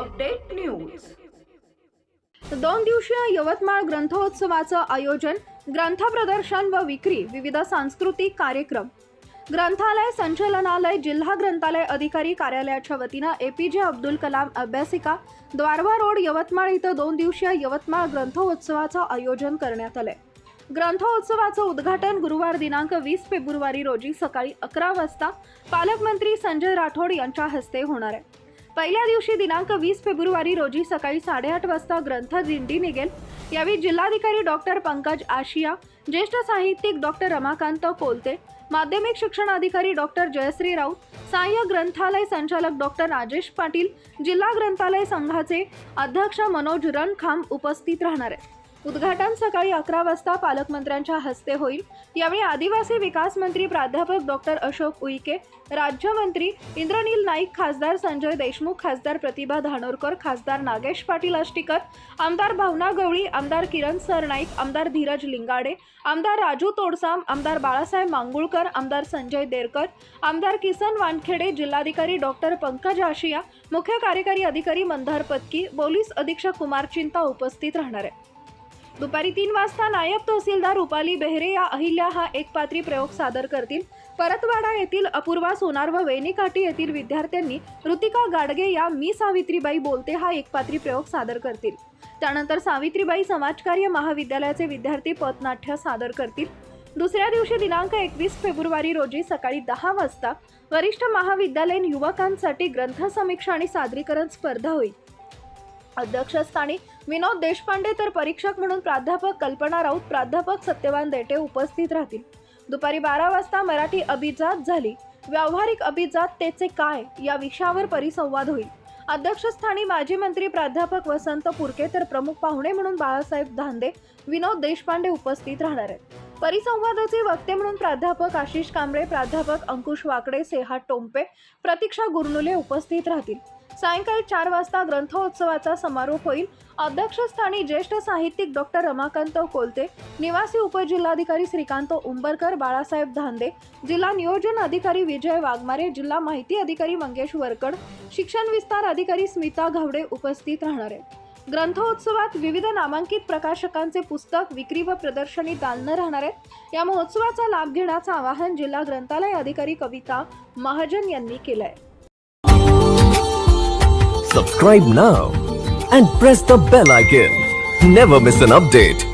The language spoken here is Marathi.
Update news. दोन दिवसीय यवतमाळ ग्रंथोत्सवाचं आयोजन ग्रंथ प्रदर्शन व विक्री विविध सांस्कृतिक कार्यक्रम. ग्रंथालय संचलनालय जिल्हा ग्रंथालय अधिकारी कार्यालयाच्या वतीनं A P J Abdul Kalam अभ्यासिका द्वारवा road Yavatmal इथं दोन दिवसीय यवतमाळ ग्रंथोत्सवाचं आयोजन करण्यात आलंय. ग्रंथोत्सवाचं उद्घाटन गुरुवार दिनांक वीस फेब्रुवारी रोजी सकाळी अकरा वाजता पालकमंत्री संजय राठोड यांच्या हस्ते होणार आहे. पहिल्या दिवशी दिनांक वीस फेब्रुवारी रोजी सकाळी साडेआठ वाजता ग्रंथ दिंडी निघेल. यावेळी जिल्हाधिकारी डॉक्टर पंकज आशिया ज्येष्ठ साहित्यिक डॉक्टर रमाकांत कोलते माध्यमिक शिक्षण अधिकारी डॉक्टर जयश्री राऊत सहाय्यक ग्रंथालय संचालक डॉक्टर राजेश पाटील जिल्हा ग्रंथालय संघाचे अध्यक्ष मनोज रणखांब उपस्थित राहणार आहेत. उद्घाटन सकाळी अकरा वाजता पालकमंत्र्यांच्या हस्ते होईल. यावेळी आदिवासी विकास मंत्री प्राध्यापक डॉक्टर अशोक उईके राज्यमंत्री इंद्रनील नाईक खासदार संजय देशमुख खासदार प्रतिभा धानोरकर खासदार नागेश पाटील आष्टीकर आमदार भावना गवळी आमदार किरण सरनाईक आमदार धीरज लिंगाडे आमदार राजू तोडसाम आमदार बाळासाहेब मांगुळकर आमदार संजय देरकर आमदार किसन वानखेडे जिल्हाधिकारी डॉक्टर पंकज आशिया मुख्य कार्यकारी अधिकारी मंदार पत्की पोलीस अधीक्षक कुमार चिंता उपस्थित राहणार आहे. दुपारी तीन वाजता नायब तहसीलदार रुपाली बेहरे या अहिल्या हा एकपात्री प्रयोग सादर करतील. परतवाडा येथील अपूर्वा सोनार व वेणीकाठी येथील विद्यार्थ्यांनी ऋतिका गाडगे या मी सावित्रीबाई बोलते हा एकपात्री प्रयोग सादर करतील. त्यानंतर सावित्रीबाई समाजकार्य महाविद्यालयाचे विद्यार्थी पथनाट्य सादर करतील. दुसऱ्या दिवशी दिनांक एकवीस फेब्रुवारी रोजी सकाळी दहा वाजता वरिष्ठ महाविद्यालयीन युवकांसाठी ग्रंथ समीक्षा आणि सादरीकरण स्पर्धा होईल. अध्यक्षस्थानी विनोद देशपांडे तर परीक्षक म्हणून प्राध्यापक कल्पना राऊत प्राध्यापक सत्यवान देटे उपस्थित राहतील. दुपारी बारा वाजता मराठी अभिजात झाली. व्यावहारिक अभिजाततेचे काय या विषयावर परिसंवाद होईल. अध्यक्षस्थानी माजी मंत्री प्राध्यापक वसंत पुरके तर प्रमुख पाहुणे म्हणून बाळासाहेब धांदे विनोद देशपांडे उपस्थित राहणार आहेत. परिसंवादाचे वक्ते म्हणून प्राध्यापक आशिष कांबळे प्राध्यापक अंकुश वाकडे सेहा टोंपे प्रतीक्षा गुरनुले उपस्थित राहतील. सायंकाळी चार वाजता ग्रंथोत्सवाचा समारोप होईल. अध्यक्षस्थानी ज्येष्ठ साहित्यिक डॉक्टर रमाकांत कोलते निवासी उपजिल्हाधिकारी श्रीकांत उंबरकर बाळासाहेब धांदे जिल्हा नियोजन अधिकारी विजय वाघमारे जिल्हा माहिती अधिकारी मंगेश वरकड शिक्षण विस्तार अधिकारी स्मिता घावडे उपस्थित राहणार आहेत. ग्रंथोत्सवात विविध नामांकित प्रकाशकांचे पुस्तक विक्री व प्रदर्शनी दालनं राहणार आहेत. या महोत्सवाचा लाभ घेण्याचं आवाहन जिल्हा ग्रंथालय अधिकारी कविता महाजन यांनी केलंय. Subscribe now and press the bell icon never miss an update.